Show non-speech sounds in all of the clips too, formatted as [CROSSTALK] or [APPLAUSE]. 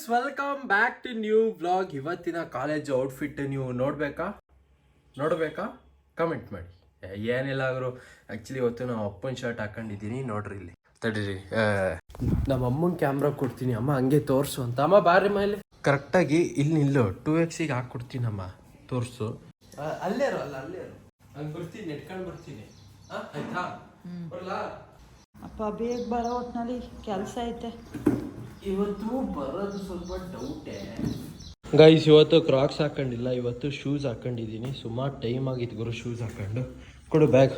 Guys welcome back to new blog ಇವತ್ತಿನ college outfit ನೀವು ನೋಡಬೇಕಾ? ನೋಡಬೇಕಾ? ಕಮೆಂಟ್ ಮಾಡಿ. ಏ, ಏನಿಲ್ಲ ಅವರು ಆ್ಯಕ್ಚುಲಿ ಇವತ್ತು ನಾವು ಅಪ್ಪನ ಶರ್ಟ್ ಹಾಕೊಂಡಿದ್ದೀನಿ. ನೋಡ್ರಿ ಇಲ್ಲಿ. ತಡೀರಿ ನಮ್ಮ ಅಮ್ಮನ ಕ್ಯಾಮ್ರಾ ಕೊಡ್ತೀನಿ. ಅಮ್ಮ ಹಂಗೆ ತೋರಿಸು ಅಂತ. ಅಮ್ಮ ಬಾರಿ ಮೇಲೆ ಕರೆಕ್ಟಾಗಿ ಇಲ್ಲಿ ನಿಲ್ಲು. ಟೂ ಎಕ್ಸಿಗೆ ಹಾಕ್ಕೊಡ್ತೀನಮ್ಮ ತೋರಿಸು. ಅಲ್ಲೇ ಇರೋ ಅಲ್ಲ ಅಲ್ಲೇ ಹಂಗೆ ಬರ್ತೀನಿ ನೆಟ್ಕೊಂಡು ಬರ್ತೀನಿ. ಆಯ್ತಾ? ಬರಲ್ಲ ಅಪ್ಪ ಬೇಗ ಬರೋ ಒಟ್ಟಿನಲ್ಲಿ ಕೆಲಸ ಐತೆ. ಇವತ್ತು ಬರೋದು ಸ್ವಲ್ಪ ಡೌಟೇ ಗೈಸ್ ಇವತ್ತು ಕ್ರಾಕ್ಸ್ ಹಾಕೊಂಡಿಲ್ಲ. ಇವತ್ತು ಶೂಸ್ ಹಾಕೊಂಡಿದ್ದೀನಿ. ಸುಮಾರು ಟೈಮ್ ಆಗಿತ್ತು ಗುರು ಶೂಸ್ ಹಾಕೊಂಡು. ಕೊಡು ಬ್ಯಾಗ್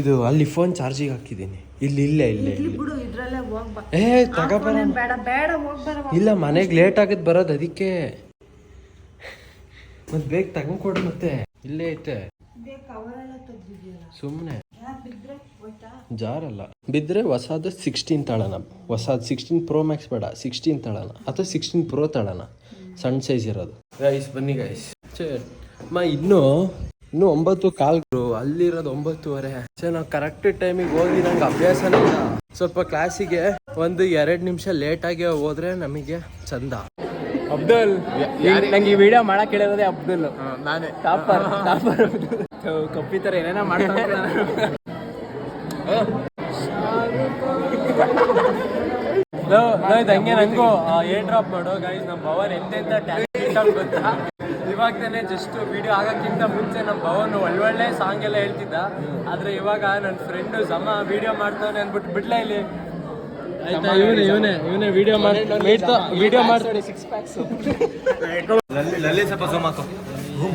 ಇದು ಅಲ್ಲಿ ಫೋನ್ ಚಾರ್ಜಿಗೆ ಹಾಕಿದ್ದೀನಿ. ಇಲ್ಲಿ ಇಲ್ಲೇ ಇಲ್ಲೇ ಇಲ್ಲಿ ಇಲ್ಲಿ. ಬಿಡು ಇದ್ರಲ್ಲೇ ಹೋಗ್ ಬಾ. ಏ ತಗೋಬರ ಬೇಡ ಬೇಡ ಹೋಗ್ ಬರ ಇಲ್ಲ ಮನೆಗೆ ಲೇಟ್ ಆಗುತ್ತೆ ಬರೋದು ಅದಕ್ಕೆ. ಮತ್ತೆ ಬೇಗ ತಗೊಂಡ್ಕೊಡು ಮತ್ತೆ. ಇಲ್ಲೇ ಐತೆ. ಸುಮ್ಮನೆ ಜಾರಲ್ಲ. ಬಿದ್ದರೆ ಹೊಸಾದ ಸಿಕ್ಸ್ಟೀನ್ ತಳನ. ಹೊಸಾದ ಸಿಕ್ಸ್ಟೀನ್ ಪ್ರೋ ಮ್ಯಾಕ್ಸ್ ಬೇಡ. ಸಿಕ್ಸ್ಟೀನ್ ತಳನ. ಅಥವಾ ಸಿಕ್ಸ್ಟೀನ್ ಪ್ರೋ ತಳನ. ಸಣ್ಣ ಸೈಜ್ ಇರೋದು. ಗೈಸ್ ಬನ್ನಿ ಗೈಸ್ ಮಾ ಇನ್ನು? ಇನ್ನು ಒಂಬತ್ತು ಕಾಲ್ಗಳು ಅಲ್ಲಿರೋದು ಒಂಬತ್ತುವರೆ. ಸೊ ನಾವು ಕರೆಕ್ಟ್ ಟೈಮಿಗೆ ಹೋಗಿ ನಂಗೆ ಅಭ್ಯಾಸನೇ ಇಲ್ಲ. ಸ್ವಲ್ಪ ಕ್ಲಾಸಿಗೆ ಒಂದು ಎರಡು ನಿಮಿಷ ಲೇಟಾಗಿ ಹೋದ್ರೆ ನಮಗೆ ಚಂದ. ಅಬ್ದುಲ್ ನಂಗೆ ಈ ವಿಡಿಯೋ ಮಾಡಕ್ ಹೇಳಿರೋದೇ ಅಬ್ದುಲ್. ನಾನೇ. ಟಾಪರ್ ಟಾಪರ್ [LAUGHS] ಕಪ್ಪಿ ತರ ಏನೇನೋ ಮಾಡ್ತಾರೆ ಹಂಗೆ ನಂಗೂ ಏರ್ ಡ್ರಾಪ್ ಮಾಡೋ. ಗೈಸ್ ನಮ್ಮ ಭವನ್ ಎಂತೆಂತ ಟ್ಯಾಲೆಂಟ್ ಗೊತ್ತಾ? ಇವಾಗ ತಾನೇ ಜಸ್ಟ್ ವಿಡಿಯೋ ಆಗಕ್ಕಿಂತ ಮುಂಚೆ ನಮ್ಮ ಭವನ್ ಒಳ್ಳೊಳ್ಳೆ ಸಾಂಗ್ ಎಲ್ಲ ಹೇಳ್ತಿದ್ದ. ಆದ್ರೆ ಇವಾಗ ನನ್ನ ಫ್ರೆಂಡ್ ಸಮ ವಿಡಿಯೋ ಮಾಡ್ತಾನೆ ಅಂದ್ಬಿಟ್ಟು ಬಿಡ್ಲಾ ಇಲ್ಲಿ. ಆಯ್ತಾ ಇವನೇ ಇವನೇ ಇವನೇ ವಿಡಿಯೋ ಮಾಡಿ ವಿಡಿಯೋ ಮಾಡಿ ಸಿಕ್ಸ್ ಪ್ಯಾಕ್ಸ್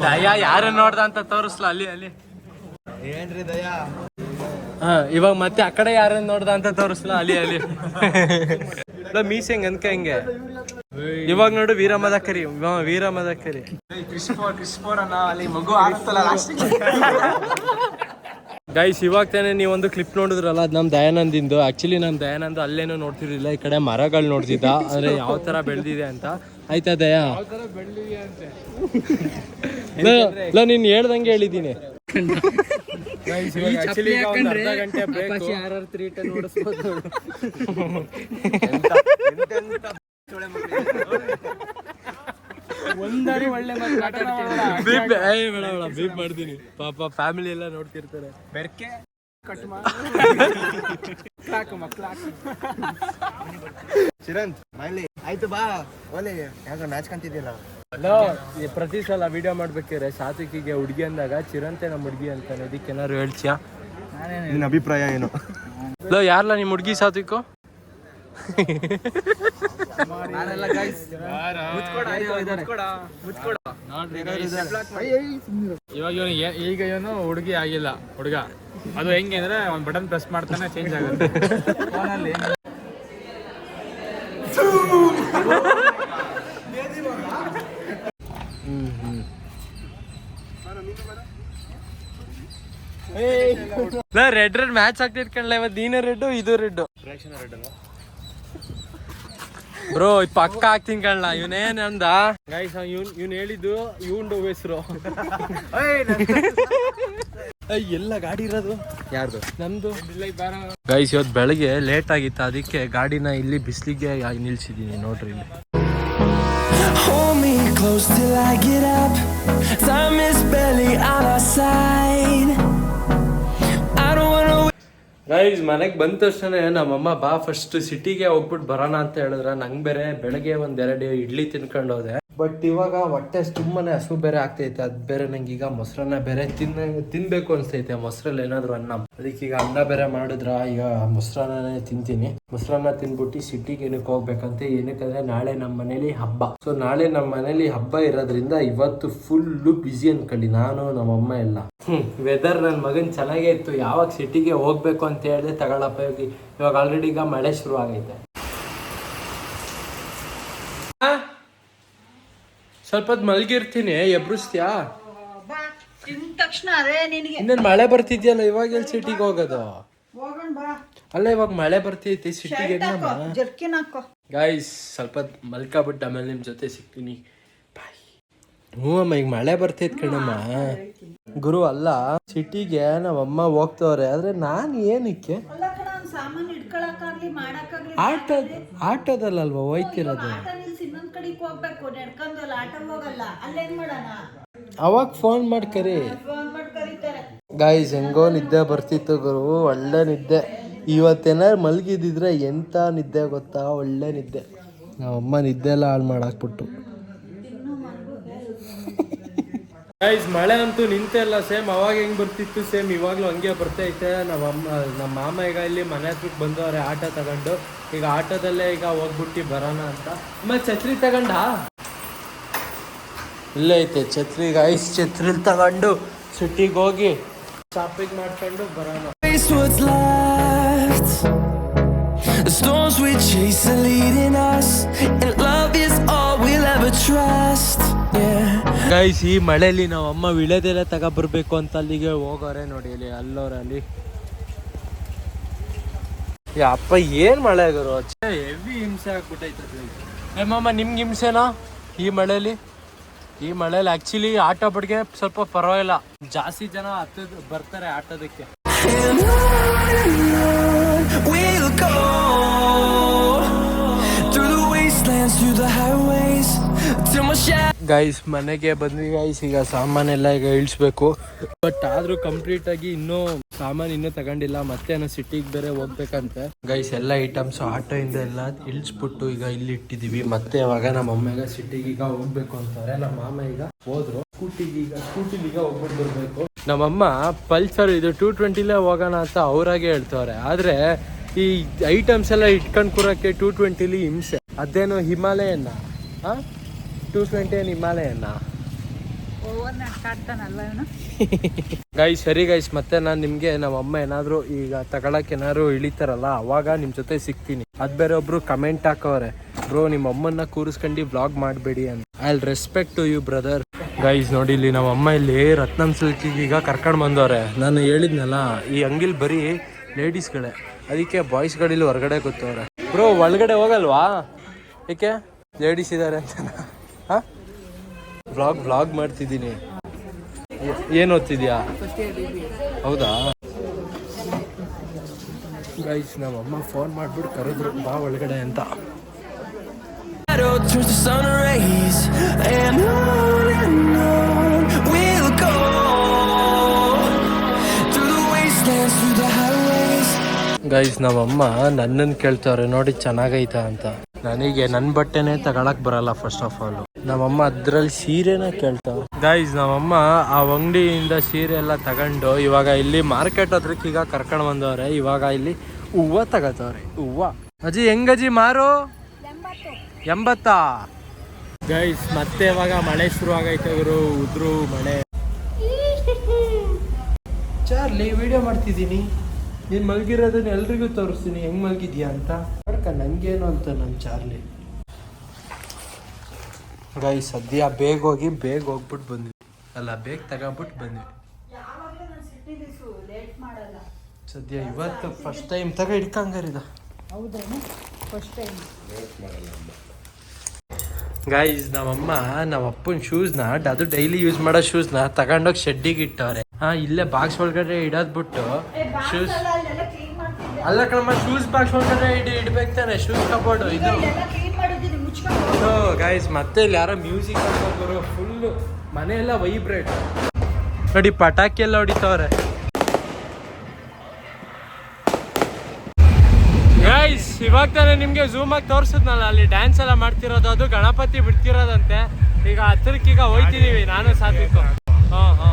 ದಯಾ ಯಾರು ನೋಡ್ದ ಅಂತ ತೋರಿಸ್ಲಾ? ಅಲ್ಲಿ ಅಲ್ಲಿ. ಏನ್ರಿ ದಯಾ? ಹಾ ಇವಾಗ ಮತ್ತೆ ಆ ಕಡೆ ಯಾರನ್ನ ನೋಡ್ದ ಅಂತ ತೋರಿಸ್ಲ? ಅಲ್ಲಿ ಅಲ್ಲಿ. ಮೀಸೆ ಹೆಂಗ್ ಅನ್ಕ ಹಿಂಗೆ? ಇವಾಗ ನೋಡು ವೀರ ಮದಕರಿ ವೀರ ಮದಕರಿ. ಗೈಸ್ ಇವಾಗ ತಾನೇ ನೀವು ಒಂದು ಕ್ಲಿಪ್ ನೋಡಿದ್ರಲ್ಲ ಅದು ನಮ್ಮ ದಯಾನಂದಿಂದು. ಆಕ್ಚುಲಿ ನಮ್ಮ ದಯಾನಂದ್ ಅಲ್ಲೇನು ನೋಡ್ತಿರ್ಲಿಲ್ಲ ಈ ಕಡೆ ಮರಗಳು ನೋಡ್ತಿದ್ದ. ಅಂದ್ರೆ ಯಾವ ತರ ಬೆಳೆದಿದೆ ಅಂತ. ಆಯ್ತಾ ದಯಾ? ಇಲ್ಲ, ನೀನ್ ಹೇಳ್ದಂಗೆ ಹೇಳಿದ್ದೀನಿ. ಒಂದಾರು ಒಳ್ಳೆ ಬೀಪ್ ಏಯ್ ಬೇಡ ಬೇಡ ಬೀಪ್ ಮಾಡ್ತೀನಿ. ಪಾಪ ಫ್ಯಾಮಿಲಿ ಎಲ್ಲ ನೋಡ್ತಿರ್ತಾರೆ. ಬೆರ್ಕೆ ಕಟ್ ಮಾಡಿ. ಚಿರಂತ್ ಮೈಲಿ ಆಯ್ತು ಬಾ. ಒಲೆ ಯಾಕ ಮ್ಯಾಚ್ ಹಲೋ ಪ್ರತಿ ಸಲ ವಿಡಿಯೋ ಮಾಡ್ಬೇಕಾದ್ರೆ ಸಾತ್ವಿಕಿಗೆ ಹುಡುಗಿ ಅಂದಾಗ ಚಿರಂತೆ ನಮ್ಮ ಹುಡುಗಿ ಅಂತಾನೆ. ಇದಕ್ಕೆ ಏನಾದ್ರು ಹೇಳ್ತೀಯಾ? ನಿನ್ನ ಅಭಿಪ್ರಾಯ ಏನು? ಲೋ ಯಾರಲ್ಲ ನಿಮ್ಮ ಹುಡುಗಿ ಸಾತ್ವಿಕು? ಇವಾಗ ಇವನು ಈಗ ಇವನು ಹುಡುಗಿ ಆಗಿಲ್ಲ ಹುಡುಗ. ಅದು ಹೆಂಗೆ ಅಂದ್ರೆ ಒಂದ್ ಬಟನ್ ಪ್ರೆಸ್ ಮಾಡ್ತಾನೆ ಚೇಂಜ್ ಆಗುತ್ತೆ. ರೆಡ್ ರೆಡ್ ಮ್ಯಾಚ್ ಆಗ್ತಿತ್ತು ಕಣ್ಲ ಇವತ್ತು ನೀನೇ ರೆಡ್ ಇದು ರೆಡ್ ಬ್ರೋ ಪಕ್ಕ ಆಗ್ತೀನಿ ಕಣ್ಲ ಇವನೇನ್ ಅಂದ? ಗೈಸ್ ಇವ್ನ್ ಇವನ್ ಹೇಳಿದ್ದು ಇವನ್ ಹೆಸರು. ಎಲ್ಲ ಗಾಡಿ ಇರೋದು? ಯಾರ್ದು? ನಮ್ದು. ಗೈಸ್ ಇವತ್ತು ಬೆಳಗ್ಗೆ ಲೇಟ್ ಆಗಿತ್ತು ಅದಕ್ಕೆ ಗಾಡಿನ ಇಲ್ಲಿ ಬಿಸಿಲಿಗೆ ನಿಲ್ಸಿದೀನಿ ನೋಡ್ರಿ ಇಲ್ಲಿ. Hold me close till I get up. Time is barely on our side. Guys ಮನೆಗೆ ಬಂದ ತಕ್ಷಣ ನಮ್ಮಮ್ಮ ಬಾ ಫಸ್ಟ್ ಸಿಟಿಗೆ ಹೋಗ್ಬಿಟ್ಟು ಬರೋಣ ಅಂತ ಹೇಳಿದ್ರೆ ನಂಗೆ ಬೇರೆ ಬೆಳಗ್ಗೆ ಒಂದೆರಡು ಇಡ್ಲಿ ತಿನ್ಕೊಂಡು ಹೋದೆ. ಬಟ್ ಇವಾಗ ಹೊಟ್ಟೆ ತುಂಬಾನೇ ಹಸು ಬೇರೆ ಆಗ್ತೈತೆ, ಅದು ಬೇರೆ ನಂಗೆ ಈಗ ಮೊಸರನ್ನ ಬೇರೆ ತಿನ್ನ, ತಿನ್ಬೇಕು ಅನ್ಸ್ತೈತೆ ಮೊಸರಲ್ಲಿ ಏನಾದ್ರು ಅನ್ನ. ಅದಕ್ಕೆ ಈಗ ಅನ್ನ ಬೇರೆ ಮಾಡಿದ್ರ ಈಗ ಮೊಸರನ್ನ ತಿಂತೀನಿ. ಮೊಸರನ್ನ ತಿನ್ಬಿಟ್ಟು ಸಿಟಿಗೆ ಏನಕ್ಕೆ ಹೋಗ್ಬೇಕಂತ? ಏನಕ್ಕಂದ್ರೆ ನಾಳೆ ನಮ್ಮ ಮನೇಲಿ ಹಬ್ಬ. ಸೊ ನಾಳೆ ನಮ್ಮ ಮನೇಲಿ ಹಬ್ಬ ಇರೋದ್ರಿಂದ ಇವತ್ತು ಫುಲ್ಲು ಬ್ಯುಸಿ ಅನ್ಕೊಳ್ಳಿ. ನಾನು ನಮ್ಮಮ್ಮ ಎಲ್ಲ. ಹ್ಮ್ ವೆದರ್ ನನ್ನ ಮಗನ ಚೆನ್ನಾಗೇ ಇತ್ತು. ಯಾವಾಗ ಸಿಟಿಗೆ ಹೋಗ್ಬೇಕು ಅಂತ ಹೇಳಿದೆ ತಗೊಳಪ್ಪ. ಹೋಗಿ ಇವಾಗ ಆಲ್ರೆಡಿ ಈಗ ಮಳೆ ಶುರು ಆಗೈತೆ ಸ್ವಲ್ಪ ಹೊತ್ತು ಮಲಗಿರ್ತೀನಿ. ಎಬ್ರಿಸ್ತೀಯಾ? ಬಾ ತಿಂದ ತಕ್ಷಣ ಅದೇ ನಿನಗೆ. ಇನ್ನೇನು ಮಳೆ ಬರ್ತಿದ್ಯಲ್ಲ ಇವಾಗ ಎಲ್ಲಿ ಸಿಟಿಗೆ ಹೋಗೋದು? ಹೋಗೋಣ ಬಾ. ಅಲ್ಲ ಇವಾಗ ಮಳೆ ಬರ್ತೈತಿ ಸಿಟಿಗೆ ಜರ್ಕಿನ್ ಹಾಕೋ. ಗಾಯ್ಸ್ ಸ್ವಲ್ಪ ಮಲ್ಕ ಮಲ್ಕಾಬಿಟ್ಟು ಆಮೇಲೆ ನಿಮ್ಮ ಜೊತೆ ಸಿಗ್ತೀನಿ. ಬಾಯ್ ಹ್ಞೂ ಅಮ್ಮ ಈಗ ಮಳೆ ಬರ್ತೈತ್ ಕಣಮ್ಮ. ಗುರು ಅಲ್ಲ ಸಿಟಿಗೆ ನಮ್ಮಮ್ಮ ಹೋಗ್ತವ್ರೆ ಆದ್ರೆ ನಾನು ಏನಕ್ಕೆ? ಸಾಮಾನು ಇಟ್ಕೊಳಕ್ಕಾಗ್ಲಿ ಮಾಡಕ್ಕಾಗ್ಲಿ ಆಟೋದ ಆಟೋದಲ್ಲಲ್ವಾ ಹೋಯ್ತಿರೋದು? ಹೋಗ್ಬೇಕು ಆಟ ಹೋಗಲ್ಲ ಅಲ್ಲೇನ್ ಮಾಡೋಣ? ಅವಾಗ ಫೋನ್ ಮಾಡ್ಕರಿ ಫೋನ್ ಮಾಡಿ ಕರೀತಾರೆ. ಗಾಯ್ಸ್ ಹೆಂಗೋ ನಿದ್ದೆ ಬರ್ತಿತ್ತು ಗುರು ಒಳ್ಳೆ ನಿದ್ದೆ. ಇವತ್ತೇನಾರು ಮಲಗಿದಿದ್ರೆ ಎಂಥ ನಿದ್ದೆ ಗೊತ್ತಾ? ಒಳ್ಳೆ ನಿದ್ದೆ. ನಮ್ಮಮ್ಮ ನಿದ್ದೆ ಎಲ್ಲ ಹಾಳು ಮಾಡಾಕ್ಬಿಟ್ಟು ಗೈಸ್ ಮಳೆ ಅಂತೂ ನಿಂತೆಲ್ಲ ಸೇಮ್ ಅವಾಗ ಹೆಂಗ್ ಬರ್ತಿತ್ತು ಸೇಮ್ ಇವಾಗ್ಲೂ ಹಂಗೆ ಬರ್ತೈತೆ ನಮ್ಮ ಅಮ್ಮ ನಮ್ಮ ಮಾಮ ಈಗ ಇಲ್ಲಿ ಮನೆ ಹತ್ರಕ್ಕೆ ಬಂದವ್ರೆ ಆಟೋ ತಗೊಂಡು. ಈಗ ಆಟೋದಲ್ಲೇ ಈಗ ಹೋಗ್ಬಿಟ್ಟು ಬರೋಣ ಅಂತ. ಮತ್ತೆ ಛತ್ರಿ ತಗೊಂಡ? ಇಲ್ಲೇ ಐತೆ ಛತ್ರಿ ಗೈಸ್ ಛತ್ರಿ ತಗೊಂಡು ಸಿಟಿಗೆ ಹೋಗಿ ಶಾಪಿಂಗ್ ಮಾಡ್ಕೊಂಡು ಬರೋಣ. ಗೈಸ್ ಈ ಮಳೆಯಲ್ಲಿ ನಾವು ಅಮ್ಮ ವಿಳೆದೆಲೆ ತಗೊಬರ್ಬೇಕು ಅಂತ ಅಲ್ಲಿಗೆ ಹೋಗೋರೆ ನೋಡಿ ಇಲ್ಲಿ, ಅಲ್ಲೋರಲ್ಲಿ. ಅಪ್ಪ, ಏನ್ ಮಳೆ ಗುರು? ಹೆವಿ ಹಿಂಸೆ ಆಗ್ಬಿಟ್ಟೈತೆ ಏಮ್ಮ ಮಾಮ, ನಿಮ್ಗೆ ಹಿಂಸೆನಾ ಈ ಮಳೆಯಲ್ಲಿ? ಈ ಮಳೆಯಲ್ಲಿ ಆಕ್ಚುಲಿ ಆಟೋ ಬಡ್ಗೆ ಸ್ವಲ್ಪ ಪರವಾಗಿಲ್ಲ. ಜಾಸ್ತಿ ಜನ ಹತ್ತದ, ಬರ್ತಾರೆ ಆಟೋದಕ್ಕೆ. ಗೈಸ್ ಮನೆಗೆ ಬಂದ್ವಿ ಗೈಸ್ ಈಗ ಸಾಮಾನೆಲ್ಲ ಈಗ ಇಳಿಸ್ಬೇಕು. ಬಟ್ ಆದ್ರೂ ಕಂಪ್ಲೀಟ್ ಆಗಿ ಇನ್ನೂ ಸಾಮಾನು ಇನ್ನೂ ತಗೊಂಡಿಲ್ಲ. ಮತ್ತೆ ಏನೋ ಸಿಟಿಗೆ ಬೇರೆ ಹೋಗ್ಬೇಕಂತೆ. ಗೈಸ್ ಎಲ್ಲ ಐಟಮ್ಸ್ ಆಟೋ ಇಂದ ಎಲ್ಲ ಇಳಿಸ್ಬಿಟ್ಟು ಈಗ ಇಲ್ಲಿ ಇಟ್ಟಿದೀವಿ. ಮತ್ತೆ ಅವಾಗ ನಮ್ಮ ಅಮ್ಮಗೆ ಸಿಟಿಗೆ ಈಗ ಹೋಗ್ಬೇಕು ಅಂತಾರೆ. ನಮ್ಮ ಮಾಮ ಈಗ ಹೋದ್ರು. ಸ್ಕೂಟಿಗೆ ಈಗ ಸ್ಕೂಟಿಲಿ ಈಗ ಹೋಗ್ಬಿಟ್ಟು ಬರ್ಬೇಕು. ನಮ್ಮಮ್ಮ ಪಲ್ಸರ್ ಇದು ಟೂ ಟ್ವೆಂಟಿಲೇ ಹೋಗೋಣ ಅಂತ ಅವ್ರಾಗೆ ಹೇಳ್ತವ್ರೆ. ಆದ್ರೆ ಈ ಐಟಮ್ಸ್ ಎಲ್ಲ ಇಟ್ಕೊಂಡು ಕೂರಕ್ಕೆ ಟೂ ಟ್ವೆಂಟಿಲಿ ಹಿಂಸೆ. ಅದೇನು ಹಿಮಾಲಯನ ಏನು ಹಿಮಾಲಯನ ಗೈಸ್ ಸರಿ ಗೈಸ್ ಮತ್ತೆ ನಾನು ನಿಮಗೆ ನಮ್ಮ ಅಮ್ಮ ಏನಾದರೂ ಈಗ ತಗೊಳಕ್ಕೆ ಏನಾದ್ರು ಇಳಿತಾರಲ್ಲ ಅವಾಗ ನಿಮ್ಮ ಜೊತೆ ಸಿಗ್ತೀನಿ ಅದು ಬೇರೆ ಒಬ್ರು ಕಮೆಂಟ್ ಹಾಕವ್ರೆ ಬ್ರೋ ನಿಮ್ಮ ಅಮ್ಮನ್ನ ಕೂರಿಸ್ಕೊಂಡು ಬ್ಲಾಗ್ ಮಾಡಬೇಡಿ ಅಂತ I will respect to you brother guys ನೋಡಿ ಇಲ್ಲಿ ನಮ್ಮ ಅಮ್ಮ ಇಲ್ಲಿ ರತ್ನಂ ಸಿಲ್ಕಿಗೆ ಈಗ ಕರ್ಕೊಂಡು ಬಂದವ್ರೆ. ನಾನು ಹೇಳಿದ್ನಲ್ಲ ಈ ಅಂಗಿಲ್ ಬರೀ ಲೇಡೀಸ್ಗಳೇ ಅದಕ್ಕೆ ಬಾಯ್ಸ್ಗಳಿಲ್ಲಿ ಹೊರಗಡೆ ಗೊತ್ತವ್ರೆ ಬ್ರೋ ಒಳಗಡೆ ಹೋಗಲ್ವಾ? ಏಕೆ? ಲೇಡೀಸ್ ಇದ್ದಾರೆ ಅಂತ. ಹಾಂ? ವ್ಲಾಗ್ ವ್ಲಾಗ್ ಮಾಡ್ತಿದ್ದೀನಿ. ಏನು ಓದ್ತಿದ್ಯಾ? ಹೌದಾ? ಗೈಸ್ ನಮ್ಮ ಅಮ್ಮ ಫೋನ್ ಮಾಡ್ಬಿಟ್ಟು ಕರೆದ್ರು ಬಾ ಒಳಗಡೆ ಅಂತ. ಗೈಸ್ ನಮ್ಮಮ್ಮ ನನ್ನನ್ನು ಕೇಳ್ತಾವ್ರೆ ನೋಡಿ ಚೆನ್ನಾಗೈತಾ ಅಂತ. ನನಗೆ ನನ್ನ ಬಟ್ಟೆನೇ ತಗೊಳಕ್ ಬರಲ್ಲ ಫಸ್ಟ್ ಆಫ್ ಆಲ್ ನಮ್ಮಮ್ಮ ಅದ್ರಲ್ಲಿ ಸೀರೆನ ಕೇಳ್ತಾವ ಗೈಸ್ ನಮ್ಮಮ್ಮ ಆ ಅಂಗಡಿಯಿಂದ ಸೀರೆ ಎಲ್ಲ ತಗೊಂಡು ಇವಾಗ ಇಲ್ಲಿ ಮಾರ್ಕೆಟ್ ಹತ್ರಕ್ಕೆ ಈಗ ಕರ್ಕೊಂಡು ಬಂದವ್ರೆ. ಇವಾಗ ಇಲ್ಲಿ ಹೂವ ತಗೋತವ್ರೆ. ಹೂವ. ಅಜ್ಜಿ ಹೆಂಗಜ್ಜಿ ಮಾರು? ಎಂಬತ್ತಾ. ಗೈಸ್ ಮತ್ತೆ ಇವಾಗ ಮಳೆ ಶುರು ಆಗೈತೆ ಇವರು ಉದ್ರು ಮಳೆ. [LAUGHS] ಚಾರ್ಲಿ ವಿಡಿಯೋ ಮಾಡ್ತಿದ್ದೀನಿ. ನೀನು ಮಲಗಿರೋದನ್ನ ಎಲ್ರಿಗೂ ತೋರಿಸ್ತೀನಿ. ಹೆಂಗೆ ಮಲಗಿದ್ಯಾ ಅಂತ? ನೋಡ್ಕ ನಂಗೇನು ಅಂತ ನನ್ನ ಚಾರ್ಲಿ. ಗೈ ಸದ್ಯ ಬೇಗ ಹೋಗಿ ಬೇಗ ಹೋಗ್ಬಿಟ್ಟು ಬಂದ್ವಿ. ಅಲ್ಲ ಬೇಗ ತಗೊಂಬಿಟ್ಟು ಬಂದ್ವಿ. ಸದ್ಯ ಇವತ್ತು ಫಸ್ಟ್ ಟೈಮ್ ತಗ ಹಿಡ್ಕಂಗಾರಿದ. ಹೌದೇನು? ಫಸ್ಟ್ ಟೈಮ್ ಗಾಯ್ಸ್ ನಮ್ಮಮ್ಮ ನಮ್ಮ ಅಪ್ಪನ ಶೂಸ್ನ ಅದು ಡೈಲಿ ಯೂಸ್ ಮಾಡೋ ಶೂಸ್ನ ತಗೊಂಡೋಗಿ ಶೆಡ್ಡಿಗೆ ಇಟ್ಟವ್ರೆ. ಹಾ ಇಲ್ಲೇ ಬಾಕ್ಸ್ ಒಳಗಡೆ ಇಡೋದ್ ಬಿಟ್ಟು ಶೂಸ್ ಅಲ್ಲ ಕಣಮ್ಮ ಶೂಸ್ ಬಾಕ್ಸ್ ಒಳಗಡೆ ಇಡಿ ಇಡ್ಬೇಕು ತಾನೆ ಶೂಸ್ ಕಬೋರ್ಡ್ ಇದು. ಗೈಸ್ ಮತ್ತೆ ಇಲ್ಲಿ ಯಾರೋ ಮ್ಯೂಸಿಕ್ ಹಾಕೋರು ಫುಲ್ ಮನೆಯೆಲ್ಲ ವೈಬ್ರೇಟ್ ನೋಡಿ ಪಟಾಕಿ ಎಲ್ಲ ಹೊಡಿತಾವ್ರೆ. ಗೈಸ್ ಇವಾಗ ತಾನೇ ನಿಮ್ಗೆ ಝೂಮ್ ಆಗಿ ತೋರಿಸಿದ್ನಲ್ಲ ಅಲ್ಲಿ ಡ್ಯಾನ್ಸ್ ಎಲ್ಲ ಮಾಡ್ತಿರೋದು ಅದು ಗಣಪತಿ ಬಿಡ್ತಿರೋದಂತೆ. ಈಗ ಹತ್ತಿರಕ್ಕೀಗ ಹೋಯ್ತಿದೀವಿ ನಾನು ಸಾತ್ವಿಕು. ಹಾ ಹಾ.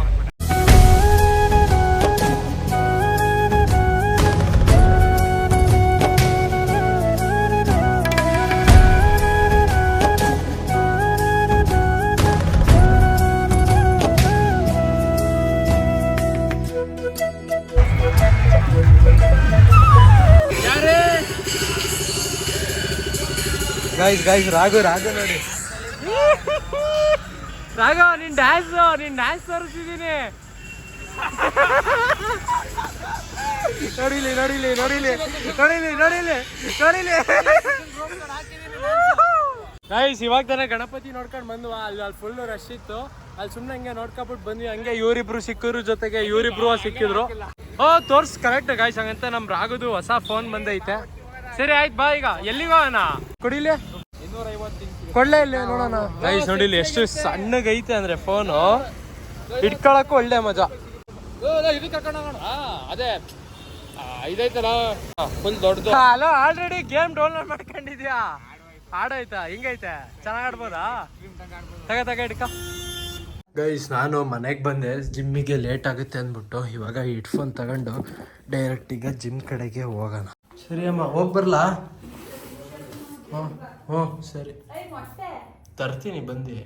ಗೈಸ್ ಗಾಯ್ಸ್ ರಾಘು ರಾಘು ನೋಡಿ. [LAUGHS] ರಾಘವ ನಿನ್ ಡ್ಯಾನ್ಸ್ ನಿನ್ ಡ್ಯಾನ್ಸ್ ತೋರಿಸಿದೀನಿ. [LAUGHS] ನೋಡಿಲಿ ನೋಡಿಲಿ ನೋಡಿಲಿ ನೋಡಿಲಿ ನೋಡಿಲಿ ನೋಡಿಲಿ. ಗಾಯ್ಸ್ [LAUGHS] ಇವಾಗ ತಾನೇ ಗಣಪತಿ ನೋಡ್ಕೊಂಡು ಬಂದ್ವಾ. ಅಲ್ಲಿ ಅಲ್ಲಿ ಫುಲ್ ರಶ್ ಇತ್ತು. ಅಲ್ಲಿ ಸುಮ್ಮನೆ ಹಂಗೆ ನೋಡ್ಕೊಬಿಟ್ಟು ಬಂದ್ವಿ. ಹಂಗೆ ಇವರಿಬ್ರು ಸಿಕ್ಕಿದ್ರು ಜೊತೆಗೆ ಇವರಿಬ್ರು ಸಿಕ್ಕಿದ್ರು. ಓ ತೋರ್ಸ್ ಕರೆಕ್ಟ್ ಗಾಯ್ಸ್ ಹಂಗಂತ ನಮ್ ರಾಗುದು ಹೊಸ ಫೋನ್ ಬಂದೈತೆ. ಸರಿ ಆಯ್ತು ಬಾ ಈಗ. ಎಲ್ಲಿಗೆ ಹೋಗೋಣ ಕುಡಿಲಿ ಕೊಡ್ಲೇ ಇಲ್ಲ. ನೋಡೋಣ. ಗೈಸ್ ನೋಡಿ ಇಲ್ಲಿ ಎಷ್ಟು ಸಣ್ಣಗೈತೆ ಅಂದ್ರೆ ಫೋನು. ಇಟ್ಕೊಳಕ್ಕೂ ಒಳ್ಳೆ ಮಜಾ. ಅದೇ. ಇದೈತಲ್ಲ ಫುಲ್ ದೊಡ್ಡದು. ಹಲೋ ಆಲ್ರೆಡಿ ಗೇಮ್ ಡೌನ್ಲೋಡ್ ಮಾಡ್ಕೊಂಡಿದ್ಯಾ? ಆಡೋಯ್ತಾ ಹಿಂಗೈತೆ? ಚೆನ್ನಾಗ್ ಆಡ್ಬೋದಾ? ತಗ ತಗ ಹಿಡ್ಕ. ಗೈಸ್ ನಾನು ಮನೆಗೆ ಬಂದೆ. ಜಿಮ್ಮಿಗೆ ಲೇಟ್ ಆಗುತ್ತೆ ಅಂದ್ಬಿಟ್ಟು ಇವಾಗ ಹೆಡ್ಫೋನ್ ತಗೊಂಡು ಡೈರೆಕ್ಟ್ ಈಗ ಜಿಮ್ ಕಡೆಗೆ ಹೋಗೋಣ. ಸರಿ ಅಮ್ಮ, ಹೋಗಿ ಬರ್ಲಾ? ಹ್ಞೂ ಸರಿ. ತರ್ತೀನಿ, ಬಂದು.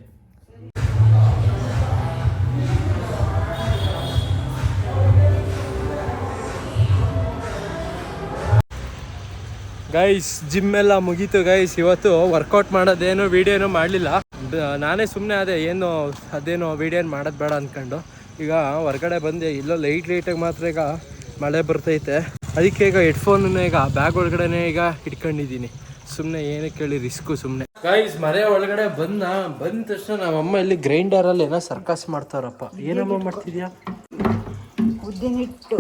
ಗೈಸ್ ಜಿಮ್ ಎಲ್ಲ ಮುಗೀತು ಗೈಸ್ ಇವತ್ತು ವರ್ಕೌಟ್ ಮಾಡೋದೇನು ವಿಡಿಯೋನು ಮಾಡಲಿಲ್ಲ. ನಾನೇ ಸುಮ್ಮನೆ ಅದೇ ಏನು, ಅದೇನು ವಿಡಿಯೋ ಮಾಡೋದು ಬೇಡ ಅಂದ್ಕೊಂಡು ಈಗ ಹೊರ್ಗಡೆ ಬಂದೆ, ಇಲ್ಲೋ ಲೈಟ್ ಲೈಟಾಗಿ ಮಾತ್ರ ಈಗ ಮಳೆ ಬರ್ತೈತೆ. ಅದಕ್ಕೆ ಈಗ ಹೆಡ್ಫೋನ್ ಈಗ ಬ್ಯಾಗ್ ಒಳಗಡೆನೆ ಈಗ ಇಟ್ಕೊಂಡಿದ್ದೀನಿ. ಸುಮ್ಮನೆ ಏನಕ್ಕೆ ಹೇಳಿ ರಿಸ್ಕು ಸುಮ್ಮನೆ ಗೈಸ್ ಮನೆ ಒಳಗಡೆ ಬಂದ ಬಂದ ತಕ್ಷಣ ನಮ್ಮಮ್ಮ ಇಲ್ಲಿ ಗ್ರೈಂಡರಲ್ಲಿ ಏನೋ ಸರ್ಕಸ್ ಮಾಡ್ತಾರಪ್ಪ. ಏನಮ್ಮ ಮಾಡ್ತಿದ್ಯಾ? ಉದ್ದಿನಿಟ್ಟು.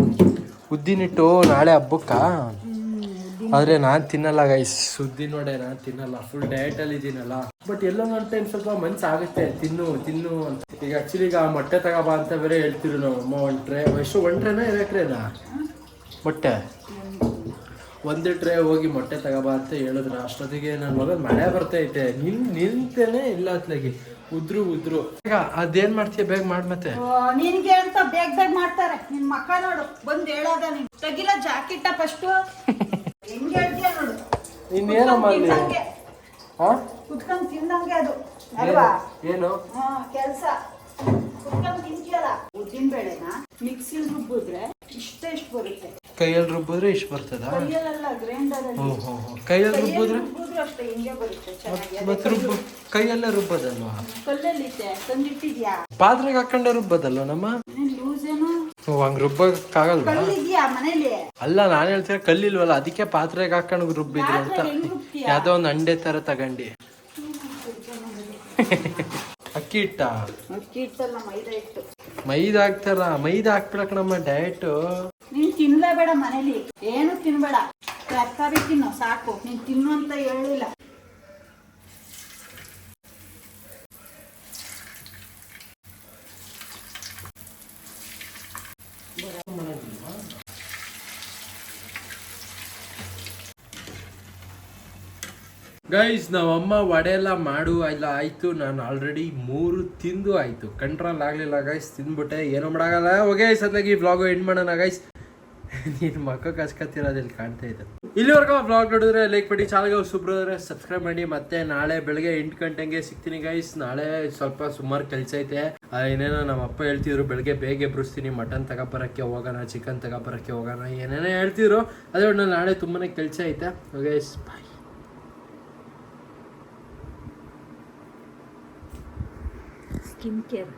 ಉದ್ದಿನಿಟ್ಟು ನಾಳೆ ಹಬ್ಬಕ್ಕ? ಆದ್ರೆ ನಾನು ತಿನ್ನಲ್ಲ ಗೈಸ್ ಸುದ್ದಿ ನೋಡೆ ನಾನ್ ತಿನ್ನಲ್ಲ. ಫುಲ್ ಡಯಟ್ ಅಲ್ಲಿ ಇದೀನಲ್ಲ. ಬಟ್ ಎಲ್ಲೋ ಒಂದ್ ಟೈಮ್ ಸ್ವಲ್ಪ ಮನ್ಸ್ ಆಗುತ್ತೆ. ತಿನ್ನು ತಿನ್ನು ಅಂತ. ಈಗ ಆಕ್ಚುಲಿ ಈಗ ಮೊಟ್ಟೆ ತಗೋಬಾ ಅಂತ ಬೇರೆ ಹೇಳ್ತಿರು ನಾವು ಅಮ್ಮ ಒಂಟ್ರೆ. ಟ್ರೇ ಎಷ್ಟು ಒಂದ್ ಟ್ರೇನಾ ಎರಡು ಟ್ರೇನಾ ಮೊಟ್ಟೆ? ಒಂದೇ ಟ್ರೇ ಹೋಗಿ ಮೊಟ್ಟೆ ತಗೋಬಾ ಅಂತ ಹೇಳಿದ್ರು. ಅಷ್ಟೊತ್ತಿಗೆ ನನ್ನ ಮಗ ಮಳೆ ಬರ್ತೈತೆ ನಿನ್ ನಿಂತೇನೆ ಇಲ್ಲ ಅತ್ಲಾಗಿ. ಉದ್ರು ಉದ್ರು. ಈಗ ಅದೇನ್ ಮಾಡ್ತೀಯ? ಬೇಗ ಮಾಡ್ ಮತ್ತೆ. ನಿನ್ಗೆ ಅಂತ ಬೇಗ ಬೇಗ ಮಾಡ್ತಾರೆ. ನಿನ್ ಮಕ್ಕ ನೋಡು. ಬಂದ್ ಹೇಳೋದ ನೀನ್. ತೆಗಿಲ ಜಾಕೆಟ್ ಫಸ್ಟ್ ಹೆಂಗ್ ಹೇಳ್ತೀಯ ನೋಡು. ಇನ್ನೇನಮ್ಮ ಕುತ್ಕೊಂಡ್ ತಿಂದಂಗೆ ಅದು. ಅಲ್ವಾ? ಏನು? ಹಾ ಕೆಲ್ಸ. ಕುತ್ಕೊಂಡ್ ತಿಂತೀಯಲ್ಲ? ಉದ್ದಿನ ಬೇಳೆನ ಮಿಕ್ಸಿಲ್ ರುಬ್ಬಿದ್ರೆ ಇಷ್ಟೇ ಇಷ್ಟು ಬರುತ್ತೆ. ಕೈಯಲ್ಲಿ ರುಬ್ಬಿದ್ರೆ ಇಷ್ಟು ಬರ್ತದ? ಹ್ಞೂ ಹ್ಞೂ ಹ್ಞೂ ಕೈಯಲ್ಲಿ ರುಬ್ಬಿದ್ರೆ? ಮತ್ತೆ ರುಬ್ಬ ಕೈಯಲ್ಲೇ ರುಬ್ಬದಲ್ವಾ? ಪಾತ್ರೆಗೆ ಹಾಕೊಂಡೆ ರುಬ್ಬದಲ್ವ ನಮ್ಮ? ಹಂಗ ರುಬ್ಬಕ್ಕಾಗಲ್ವಾ? ಅಲ್ಲ ನಾನು ಹೇಳ್ತೀನಿ ಕಲ್ಲಿಲ್ವಲ್ಲ ಅದಕ್ಕೆ ಪಾತ್ರೆಗೆ ಹಾಕೊಂಡು ರುಬ್ಬಿದ್ರು ಅಂತ. ಯಾವ್ದೋ ಒಂದು ಅಂಡೆ ತರ ತಗಂಡಿ. ಅಕ್ಕಿ ಇಟ್ಟ ಹಿಟ್ಟು. ಮೈದಾ ಹಾಕ್ತಾರ? ಮೈದಾ ಹಾಕ್ಬಿಡಕ್ ನಮ್ಮ ಡಯಟ್ ನೀನ್ ತಿನ್ಲೇಬೇಡ ಮನೇಲಿ. ಏನು ತಿನ್ಬೇಡ. ತರಕಾರಿ ತಿನ್ನು, ಸಾಕು. ನೀನ್ ತಿನ್ನು ಅಂತ ಹೇಳಿಲ್ಲ. ಗೈಸ್ ನಾವಮ್ಮ ವಡೆ ಎಲ್ಲ ಮಾಡು ಎಲ್ಲ ಆಯ್ತು. ನಾನು ಆಲ್ರೆಡಿ ಮೂರು ತಿಂದು ಆಯ್ತು. ಕಂಟ್ರೋಲ್ ಆಗ್ಲಿಲ್ಲ ಗೈಸ್ ತಿಂದ್ಬಿಟ್ಟೆ ಏನೋ ಮಾಡಾಗಲ್ಲ ಓಕೆ ಸದ್ಲಾಗಿ ಈ ವ್ಲಾಗು ಎಂಡ್ ಮಾಡೋಣ ಗೈಸ್ [LAUGHS] ನೀನು ಮಕ್ಕ ಕಸ್ಕತ್ತಿರೋದಿಲ್ಲಿ ಕಾಣ್ತಾ ಇದೆ. ಇಲ್ಲಿವರೆಗೂ ಬ್ಲಾಗ್ ನೋಡಿದ್ರೆ ಲೈಕ್ ಮಾಡಿ ಚಾನಲ್ಗೆ ಸುಬ್ರದ್ರೆ ಸಬ್ಸ್ಕ್ರೈಬ್ ಮಾಡಿ. ಮತ್ತೆ ನಾಳೆ ಬೆಳಗ್ಗೆ ಎಂಟು ಗಂಟೆಗೆ ಸಿಗ್ತೀನಿ ಗೈಸ್ ನಾಳೆ ಸ್ವಲ್ಪ ಸುಮಾರು ಕೆಲಸ ಐತೆ. ಏನೇನೋ ನಮ್ಮ ಅಪ್ಪ ಹೇಳ್ತಿದ್ರು, ಬೆಳಗ್ಗೆ ಬೇಗ ಎಬ್ರಿಸ್ತೀನಿ ಮಟನ್ ತಗೊಬರಕ್ಕೆ ಹೋಗೋಣ ಚಿಕನ್ ತಗೊಬರಕ್ಕೆ ಹೋಗೋಣ, ಏನೇನೋ ಹೇಳ್ತಿದ್ರು. ಅದೇ ನಾನು ನಾಳೆ ತುಂಬಾನೇ ಕೆಲಸ ಐತೆ. Guys bye skin care